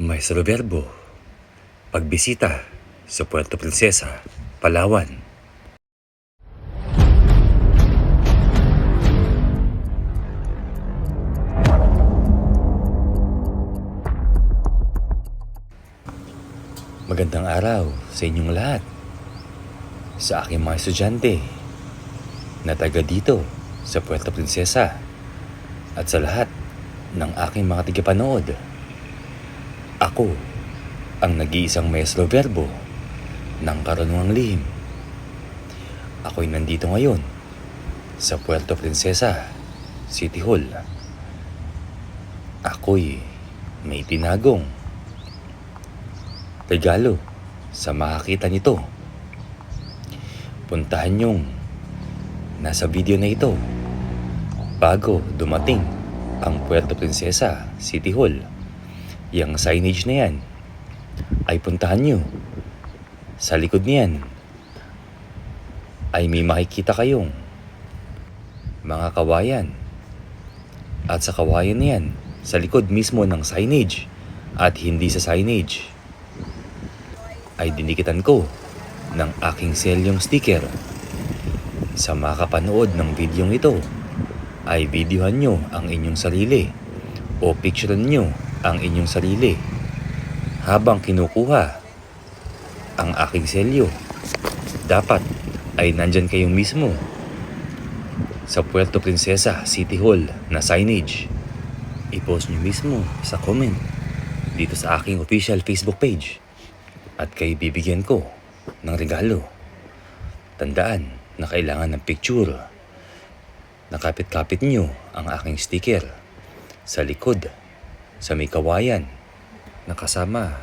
Maestro Verbo, pagbisita sa Puerto Princesa, Palawan. Magandang araw sa inyong lahat. Sa aking mga estudyante na taga dito sa Puerto Princesa at sa lahat ng aking mga tigapanood. Ako ang nag-iisang maestro verbo ng karunungang lihim. Ako'y nandito ngayon sa Puerto Princesa, City Hall. Ako'y may tinagong regalo sa makakita nito. Puntahan yung nasa video na ito bago dumating ang Puerto Princesa City Hall. Yang signage na yan ay puntahan nyo. Sa likod niyan ay may makikita kayong mga kawayan. At sa kawayan na yan, sa likod mismo ng signage at hindi sa signage ay dinikitan ko ng aking selyong sticker. Sa makapanood ng videong ito, ay videohan nyo ang inyong sarili o picturean nyo ang inyong sarili habang kinukuha ang aking selyo. Dapat ay nandyan kayong mismo sa Puerto Princesa City Hall na signage. I-post nyo mismo sa comment dito sa aking official Facebook page at kay bibigyan ko ng regalo. Tandaan na kailangan ng picture. Nakapit-kapit nyo ang aking sticker sa likod, sa may kawayan, nakasama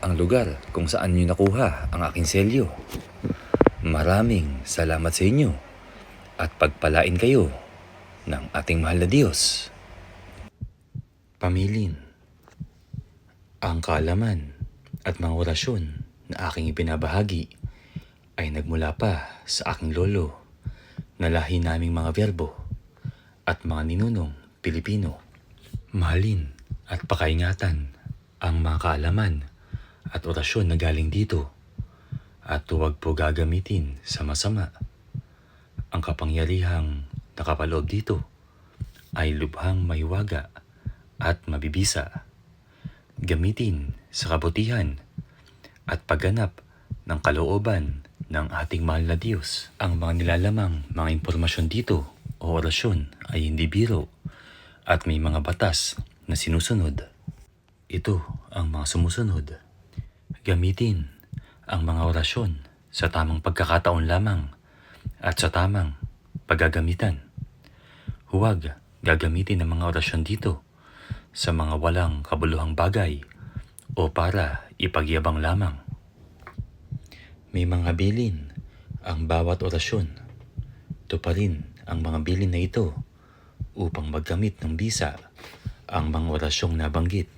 ang lugar kung saan nyo nakuha ang aking selyo. Maraming salamat sa inyo at pagpalain kayo ng ating mahal na Diyos. Pamilin ang kaalaman at mga orasyon na aking ipinabahagi ay nagmula pa sa aking lolo na lahi naming mga verbo at mga ninunong Pilipino. Mahalin at pakaingatan ang mga kaalaman at orasyon na galing dito at huwag po gagamitin sa masama. Ang kapangyarihang nakapaloob dito ay lubhang maywaga at mabibisa. Gamitin sa kabutihan at pagganap ng kalooban ng ating mahal na Diyos. Ang mga nilalamang mga impormasyon dito o orasyon ay hindi biro at may mga batas na sinusunod. Ito ang mga sumusunod. Gamitin ang mga orasyon sa tamang pagkakataon lamang at sa tamang paggagamitan. Huwag gagamitin ang mga orasyon dito sa mga walang kabuluhang bagay o para ipagyabang lamang. May mga bilin ang bawat orasyon. Tuparin ang mga bilin na ito upang maggamit ng bisa ang mga orasyong nabanggit.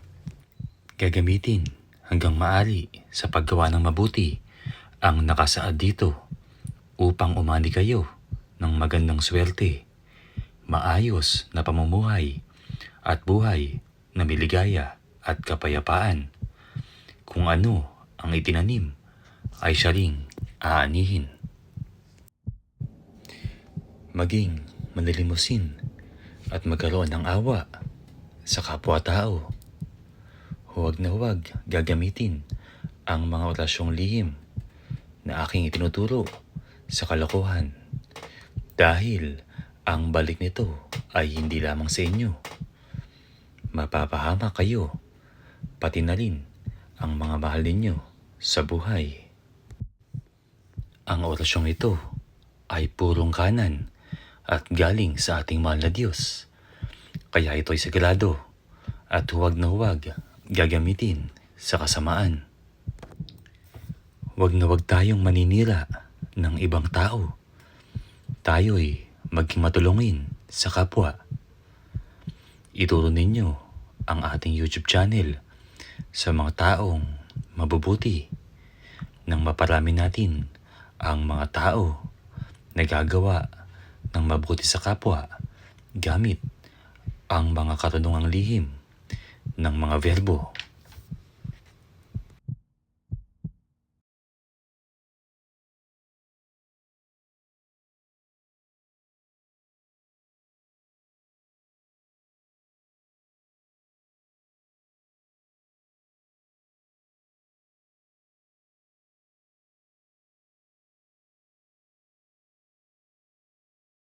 Gagamitin hanggang maari sa paggawa ng mabuti ang nakasaad dito upang umani kayo ng magandang swerte, maayos na pamumuhay at buhay na miligaya at kapayapaan. Kung ano ang itinanim ay siya ring aanihin. Maging manilimusin at magkaroon ng awa sa kapwa-tao. Huwag na huwag gagamitin ang mga orasyong lihim na aking itinuturo sa kalokohan dahil ang balik nito ay hindi lamang sa inyo. Mapapahama kayo, pati na rin ang mga mahal ninyo sa buhay. Ang orasyong ito ay purong kanan at galing sa ating mahal na Diyos. Kaya ito ay sagrado at huwag na huwag gagamitin sa kasamaan. Huwag na huwag tayong maninira ng ibang tao. Tayo'y maging matulungin sa kapwa. Ituro ninyo ang ating YouTube channel sa mga taong mabubuti nang maparami natin ang mga tao na gagawa ng mabuti sa kapwa gamit ang mga karunungang lihim ng mga verbo